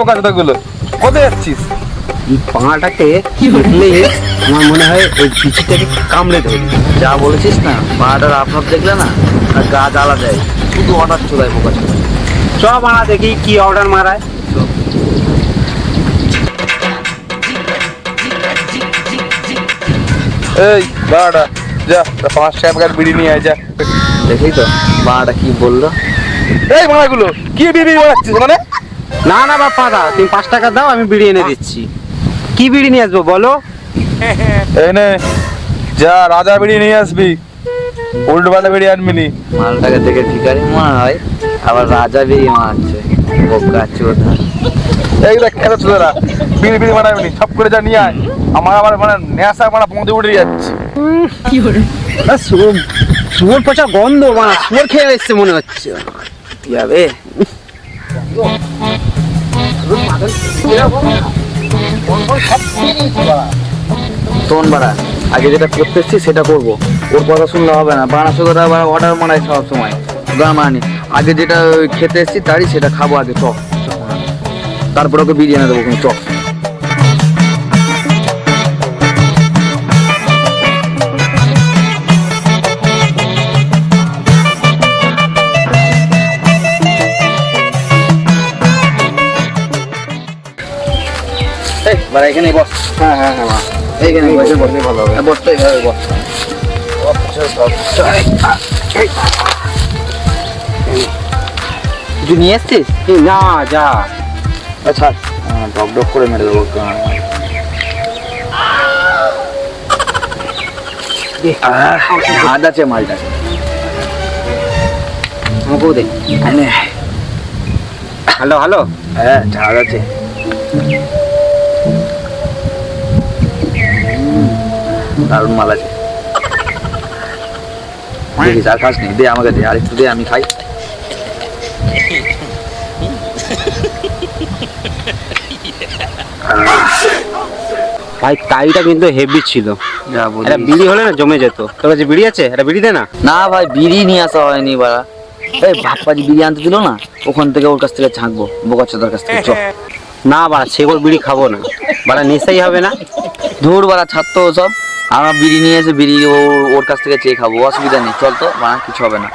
এই গুলো কোথায় যাচ্ছিস? এই পাঁটাকে দেখলে আমার মনে হয় ওই কামড়ে ধরে যা বলেছিস না পাড়াটার আপনার দেখলে না আর গা জ্বালা দেয়। শুধু অর্ডার চোদায় বোকা চোদায় চ মারা দেখি কি অর্ডার মারায়। এই বাড়া যা তা পাঁচ টাকার বিড়ি নিয়ে আয় যা। দেখেই তো পাড়াটা কি বলল? এই মারাগুলো কি বিড়ি বাড়াচ্ছিস মানে না না বাপ্পা দা তুমি পাঁচ টাকা দাও আমি বিড়ি এনে দিচ্ছি। কি বিড়ি নিয়ে আসব বলো? এই নে যা রাজা বিড়ি নিয়ে আসবি। উল্টো পাল্টা বিড়ি আনবি নি। মালটাকে দেখে ভিখারি মনে হয় আবার রাজা বেরিয়ে মারছে। বোকা চোদা। এই দেখ খেলা ছোটরা বিড়ি বিড়ি বানাবি নি সব করে যা নিয়ে আয়। আমার আবার মানে নেশা মানে পৌঁছে উঠে যাচ্ছে। শুয়োর পচা গন্ধ মানে শুয়োর খেয়ে এসছে মনে হচ্ছে। কি হবে বাড়া আগে যেটা করতে এসছি সেটা করব। ওর কথা শুনলে হবে না। বানা আবার অর্ডার মারাই সব সময়। গান মানি আগে যেটা খেতে এসছি তারই সেটা খাব আগে চক তারপর ওকে বিরিয়ানি দেবো চক এই বাড়া এখানে বস। হ্যাঁ হ্যাঁ হ্যাঁ। এইখানে বসে বস ভালো হবে। হ্যাঁ, বস তো এইভাবে বস। কিছু নিয়ে এসছিস? না যা। আচ্ছা। ডক ডক করে মেরে দেবো। হাত আছে মালটা আমাকেও দে। Hello hello. হ্যাঁ ঝাড় আছে। দারুণ মাল আছে। দেখিস আর খাস নি দে আমাকে দে আর একটু দে আমি খাই। ভাই তাইটা কিন্তু হেভি ছিল। এটা বিড়ি হলে না জমে যেত। তোর কাছে বিড়ি আছে? এটা বিড়ি দে না। না ভাই বিড়ি নিয়ে আসা হয়নি বাড়া। এই ভাপ্পাজি বিড়ি আনতে দিল না ওখান থেকে ওর কাছ থেকে ছাঁকবো বোকাচ্ছাদার কাছ থেকে। চ। না বাড়া সেগুলো বিড়ি খাব না। বাড়া নেশাই হবে না। ধুর বাড়া ছাড়তো সব। আমরা বিড়ি নিয়ে এসে বিড়ি ওর কাছ থেকে চেয়ে খাব, অসুবিধা নেই, চল তো মা কিছু হবে না।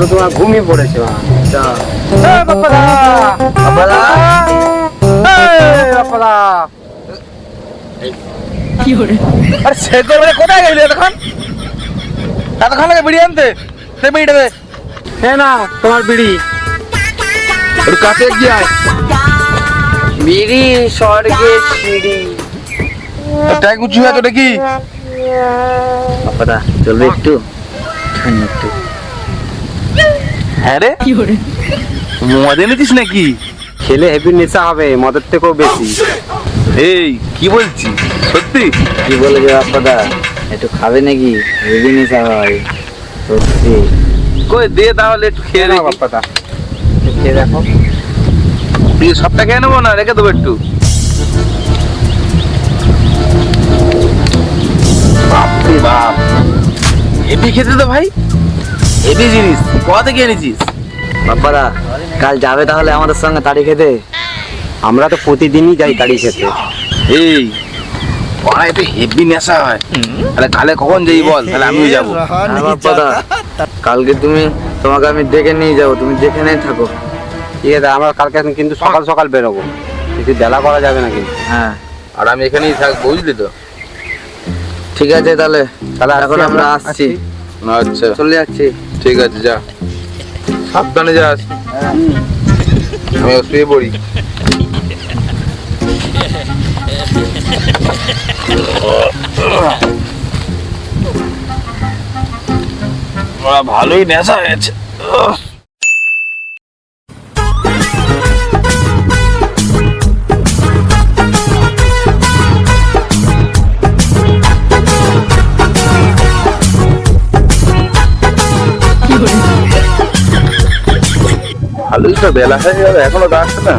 তো তোমার ঘুমিয়ে পড়েছে মা। আরে সে কোথায় গেলি এতক্ষণ? এতক্ষণ লাগে বিড়ি আনতে? সে বিড়িটা দে হ্যাঁ না তোমার বিড়ি। একটু কাছে গিয়ে আয়। বিড়ি স্বর্গে সিঁড়ি। হয়ে আছে দেখি চলবে একটু? একটু। হ্যাঁ রে। মদ এনেছিস নাকি? খেলে হেভি নেশা হবে মদের থেকেও বেশি। এই কি বলছিস সত্যি? কি বলে যে বাপ্পাদা একটু খাবে নাকি? হেভি নেশা হয়। সত্যি। কই দে তাহলে একটু খেয়ে বাপ্পাদা? খেয়ে দেখো। তুই সবটা খেয়ে নেব না? রেখে দেবো একটু। বাপরে বাপ। হেভি খেতে তো ভাই। হেভি জিনিস কোথা থেকে এনেছিস? বাপ্পাদা কাল যাবে তাহলে আমাদের সঙ্গে তাড়ি খেতে? আমরা তো প্রতিদিনই যাই তাড়ি খেতে। এই পাড়ায় তো হেভি নেশা হয়। তাহলে কালে কখন যাই বল? তাহলে আমিও যাব। হ্যাঁ বাপ্পাদা কালকে তুমি তোমাকে আমি ডেকে নিয়ে যাব তুমি দেখে যেখানেই থাকো। ঠিক আছে আমরা কালকে কিন্তু সকাল সকাল বেরোবো। কিছু বেলা করা যাবে না কিন্তু হ্যাঁ। আর আমি এখানেই থাকব বুঝলি তো? ঠিক আছে তাহলে তাহলে এখন আমরা আমরা, আসছি। আচ্ছা। চলে যাচ্ছি। ঠিক আছে যা। সাবধানে যাস। আমি শুয়ে পড়ি। ভালোই নেশা হয়েছে। কালকে বেলা হয়ে গেল, এখনও আসছে না।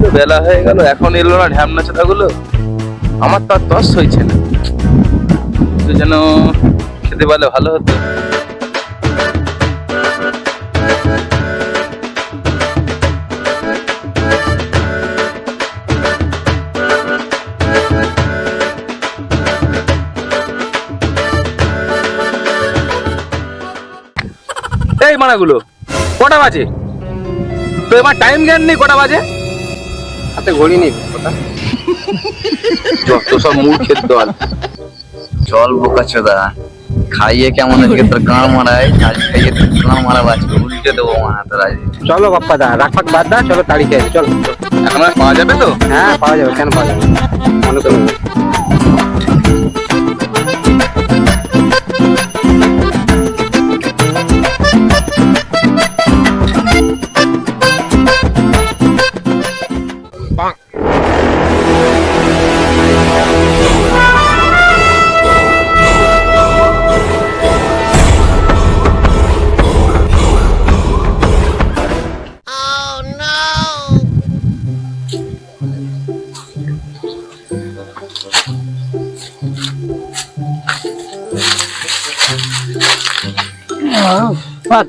তো বেলা হয়ে গেল, এখন এলো না ঢ্যামনা চাটাগুলো আমার তো আর তস হয়েছে না। তো যেন খেতে পারলে ভালো হতো। মানাগুলো কটা বাজে? তো এবার টাইম জ্ঞান নেই কটা বাজে? হাতে ঘড়ি নেই যত সব মূর্খের দল। চল বোকা চোদা খাইয়ে কেমন আজকে তোর গাঁ মারায়? আজ খাইয়ে তোর গাঁ মারা বাঁচবে উল্টে দেবো মানা তোর আজ চলো বাপ্পা দা রাখ ফাক বাদ দা চলো তাড়ি খেয়ে চলো। এখন পাওয়া যাবে তো? হ্যাঁ পাওয়া যাবে কেন পাওয়া যাবে মনে করুন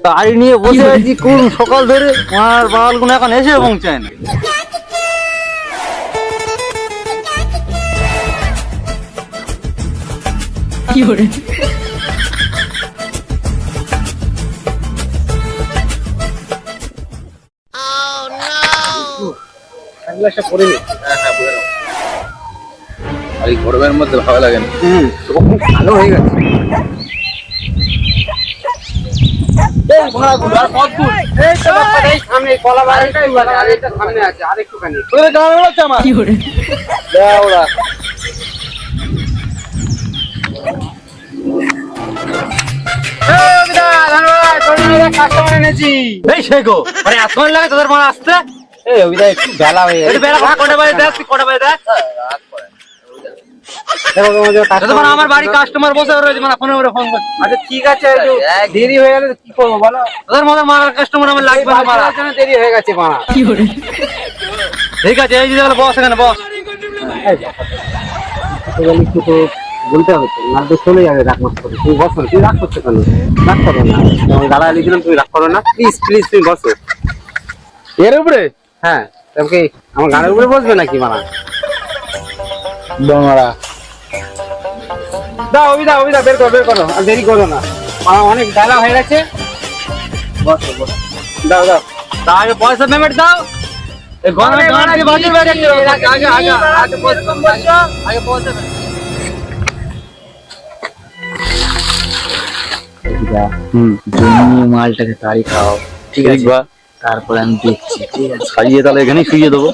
তাড়ি নিয়ে বসে আছি কোন সকাল ধরে? আমার বালগুলো এখন এসে পৌঁছায় না। গ্লাসটা করে? নি। আর এই গরমের মধ্যে ভালো লাগে না। হুম খুব ভালো হয়ে গেছে। এই তো বাপ্পা দা, এই। সামনে এই কলা বাগানটাই বাগান, আর এটা সামনে আছে আর একটুখানি। গান হচ্ছে আমার? এই শেখো মানে লাগে তোদের মনে আসতে? এই অভিদা একটু বেলা হয়ে বেলা কটা বাজে দেখ কটা বাজে দেখ? কাস্টমার আমার বাড়ি কাস্টমার বসে রয়েছে মানে ফোনে করে ফোন করছে। আচ্ছা ঠিক আছে দেরি হয়ে গেলে কি করব বলো? তোদের মতো মারার কাস্টমার আমার লাগবে না দেরি হয়ে গেছে মারা। ঠিক আছে এই যে তাহলে বস এখানে বস। তো বলতে হবে না তো চলে যাবে রাগ মাস করে। তুমি বসো তুমি রাগ করছ কেন? রাগ করো না। তোমার গাড়া লিখলাম তুমি রাগ করো না। প্লিজ প্লিজ তুমি বসো। এর উপরে? হ্যাঁ তোমাকে আমার গানের উপরে বসবে নাকি মারা। দাও অভিদা অভিদা বের করো বের করো আর দেরি করো না আমার অনেক ডালা হয়ে গেছে বসো বসো দাও দাও তা আগে পয়সা পেমেন্ট দাও আগে আগে আগে আগে পয়সা আগে পয়সা জমিয়ে মালটাকে তাড়ি খাও ঠিক আছে বা তারপরে আমি দেখছি ঠিক আছে খাইয়ে তাহলে এখানেই শুয়ে দেবো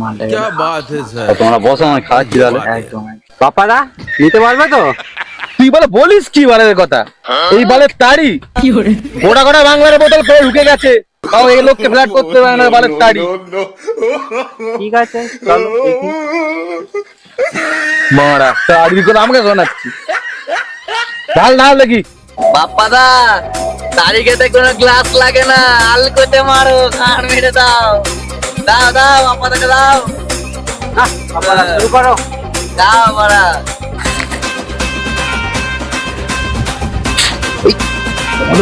মালটাকে তোমরা বসো আমার খাওয়াচ্ছি তাহলে একদম পাপাদা নিতে পারবে তো? তুই বলে বলিস কি বালের কথা? এই বালের তাড়ি গোটা গোটা বাংলার বোতল পরে ঢুকে গেছে। তাও এই লোককে ফ্ল্যাট করতে পারে না বালের তাড়ি ঠিক আছে মারা তাড়ি করে আমাকে শোনাচ্ছি। ঢাল ঢাল দেখি। বাপ্পাদা তাড়ি খেতে কোনো গ্লাস লাগে না। আলকোতে মারো খান মেরে দাও। দাও দাও বাপ্পাদাকে দাও। শুরু করো। মারা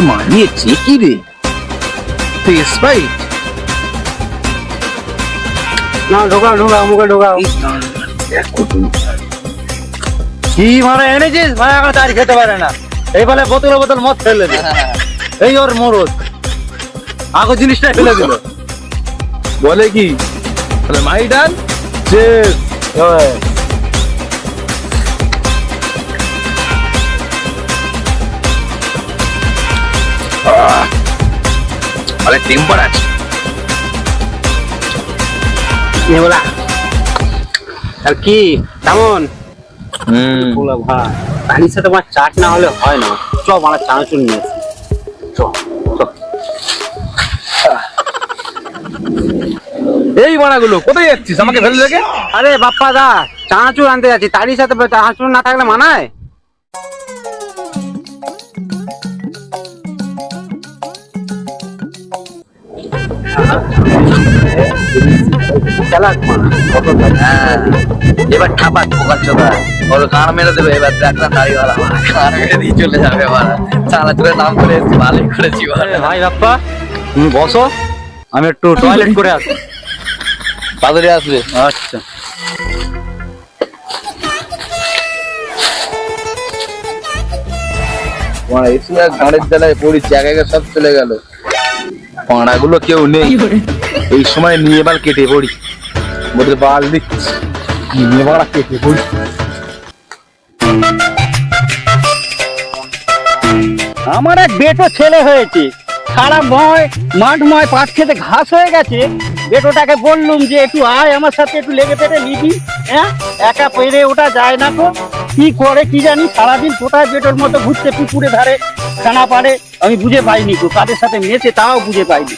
মানিয়েছে কি রে? না মুখে কি মানে এনেছিস? মানে এখন তারি খেতে পারে না। এই বলে বোতলে বোতল মদ ফেলে দে। এই ওর মরদ। আগো জিনিসটা ফেলে দিল। বলে কি? তাহলে মাই ডান যে আরে টেম্পার আছে। আর কি? কেমন? হুম। বলা ভাই পানির সাথে আমার চাট না হলে হয় না। চ আমার চানাচুর নিয়ে আসি। চ চ এই মানাগুলো কোথায় যাচ্ছিস আমাকে ফেলে রেখে? আরে বাপ্পা দা চানাচুর আনতে যাচ্ছি। তারই সাথে চানাচুর না থাকলে মানায়? এবার ঠাপা ঠোকা চোখা ওর গান মেরে দেবে এবার দেখ না দাড়িওয়ালা গান মেরে দিয়ে চলে যাবে এবার চালা চলে নাম করে ভালোই করেছি ভাই বাপ্পা তুমি বসো আমি একটু টয়লেট করে আসি। তাড়াতাড়ি আসবে। আচ্ছা। পাড়া এসে গানের জ্বালায় একা একা সব চলে গেল। পাড়াগুলো কেউ নেই। এই সময় নিয়ে বাল কেটে পড়ি। বলতে বাল দিচ্ছি নিয়ে বাড়া কেটে পড়ি। আমার এক বেটো ছেলে হয়েছে। সারা ময় মাঠময় পাট খেতে ঘাস হয়ে গেছে। বেটোটাকে বললুম যে একটু আয় আমার সাথে একটু লেগে পেটে নিবি হ্যাঁ? একা পেরে ওটা যায় না তো? কি করে, কি জানি, সারাদিন কোথায় বেটোর মতো ঘুরতে পুকুরে ধারে, খানা পারে আমি বুঝে পাইনি তো কাদের সাথে মেয়েছে তাও বুঝে পাইনি।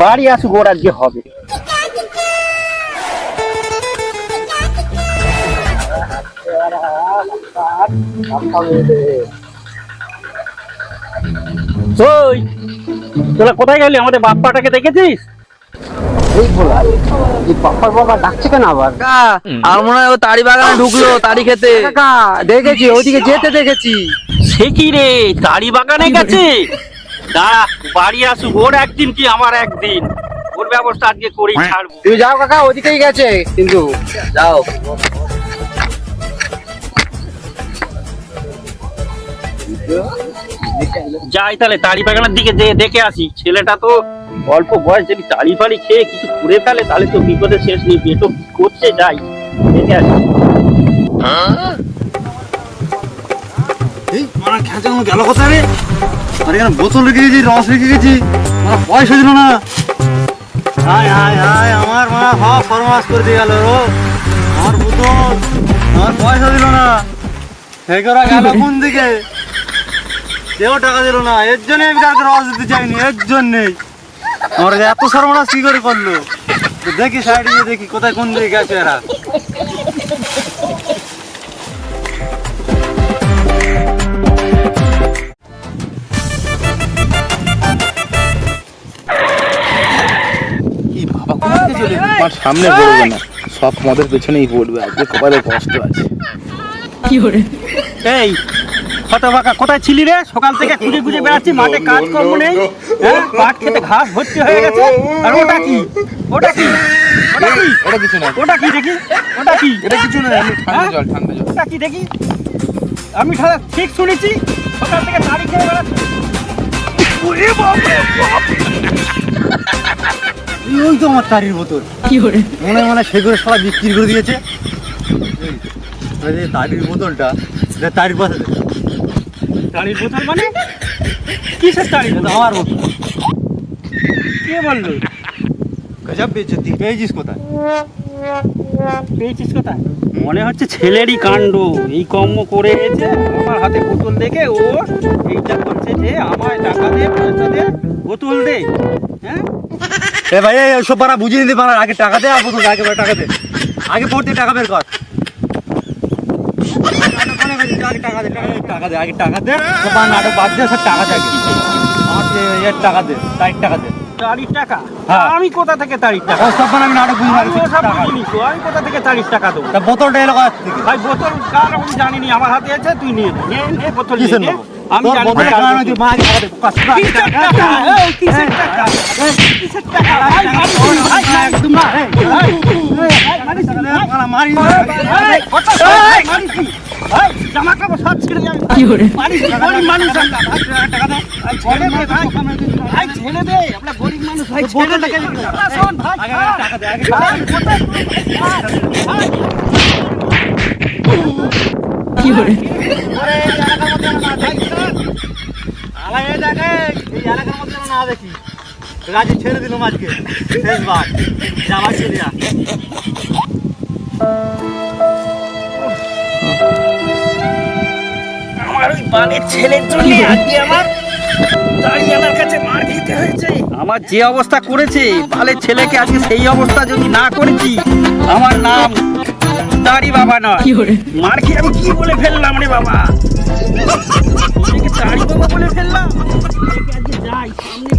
বাড়ি আসুক, ওর আজকে হবে। তোরা কোথায় গেলি? আমাদের বাপ্পাটাকে দেখেছিস? বাপ্পার বাবা ডাকছে কেন আবার? আর মনে হয় ও তাড়ি বাগানে ঢুকলো তাড়ি খেতে। কাকা দেখেছি ওইদিকে যেতে দেখেছি। সে কি রে? তাড়ি বাগানে গেছে? দাঁড়া বাড়ি আসুক ওর একদিন কি আমার একদিন? ওর ব্যবস্থা আজকে করেই ছাড়বো। তুমি যাও কাকা ওদিকেই গেছে কিন্তু। যাও। যাই তাহলে তাড়ি বাগানের দিকে দেখে আসি। ছেলেটা তো অল্প বয়স যদি তাড়ি ফাড়ি খেয়ে কিছু করে ফেলে তাহলে তো বিপদের শেষ নেই পেটো করছে যাই। দেখে আসি। এই মারা খেঁচা কোনো গেল কোথায় রে? আরে এখানে বোতল রেখে গেছি রস রেখে গেছি। মারা পয়সা দিল না। হায় হায় হায় আমার মা সব ফরমাস করে দিয়ে গেল রো। আমার বোতল আমার পয়সা দিল না। হেকরা গেল কোন দিকে? কেউ টাকা দিল না। এর জন্য আমি রস দিতে চাইনি এর জন্যেই। আমার এত সর্বনাশ কি করে করল দেখি সাইডে গিয়ে দেখি কোথায় কোন দিকে গেছে এরা? কি বাবা আমার সামনে পড়বে না সব মদের পেছনেই পড়বে আজকে কপালে কষ্ট আছে। কি করে? এই কোথায় ছিলি রে? সকাল থেকে খুঁজে খুঁজে বেড়াচ্ছি মাঠে কাজ নেই হ্যাঁ? পাট খেতে ঘাস ভর্তি হয়ে গেছে। আর ওটা কি? ওটা কি? ওটা কি? এটা কিছু না। ওটা কি দেখি? ওটা কি? এটা কিছু না আমি ঠান্ডা হ্যাঁ? জল ঠান্ডা জল। ওটা কি দেখি? আমি সারা ঠিক শুনেছি সকাল থেকে খেয়ে বেড়াচ্ছি। ওরে ওই তো আমার তারির বোতল। মনে হয় মনে হয় সেগুলো সবাই বিক্রি করে দিয়েছে। তারির বোতলটা তারির পাশে। তাড়ির বোতল মানে? কিসের তাড়ির বোতল? আমার বোতল। কে বলল? গজব বেচতি পেয়েছিস কোথায়? পেয়েছিস কোথায়? মনে হচ্ছে ছেলেরই কাণ্ড। এই কর্ম করে এসে আমার হাতে বোতল দেখে ও এইটা করছে যে আমায় টাকা দে পয়সা দে বোতল দে। হ্যাঁ? এ ভাই এই সব পারা বুঝিয়ে দিতে পারা। আগে টাকা দে আর বোতল আগে টাকা দে। আগে পড়তে টাকা বের কর। টাকা দে টাকা দে, আগে টাকা দে সব নাটক বাদ দে সব টাকা দে আমার এর টাকা দে তাই টাকা দে তাড়ির টাকা হ্যাঁ। আমি কোথা থেকে তাড়ির টাকা সব আমি নাটক বুঝি বুঝিনি তো, আমি কোথা থেকে তাড়ির টাকা দেবো তা বোতলটা এলো থেকে ভাই বোতল কার আমি জানিনি আমার হাতে আছে তুই নিয়ে নে নে, নে বোতল নে। আমি জানি কারণ তুই টাকা এই, টাকা? এই, টাকা? ভাই, ভাই, ভাই, এই, নি। মারা কথা নি। জামা কাপড় সব ছিঁড়ে যাবে। মারিস নি, গরিব মানুষ আমরা। ভাই, ছেড়ে দে, ভাই। ভাই, ছেড়ে দে, আমরা গরিব মানুষ, ভাই, ছেড়ে দে। শোন, ভাই। টাকা দে আগে? ভাই, ভাই। আলাই এই দেখে এই এলাকার মধ্যে না দেখি রাজি ছেড়ে দিলাম আজকে শেষবার যাবার চলে বালের ছেলের জন্য আজকে আমার দাঁড়িয়ালার কাছে মার খেতে হয়েছে। আমার যে অবস্থা করেছে তাহলে ছেলেকে আজকে সেই অবস্থা যদি না করেছি আমার নাম দাড়ি বাবা নয়। মার খেয়ে আমি কি বলে ফেললাম রে বাবা? দাড়ি বাবা বলে ফেললাম? যাই সামনে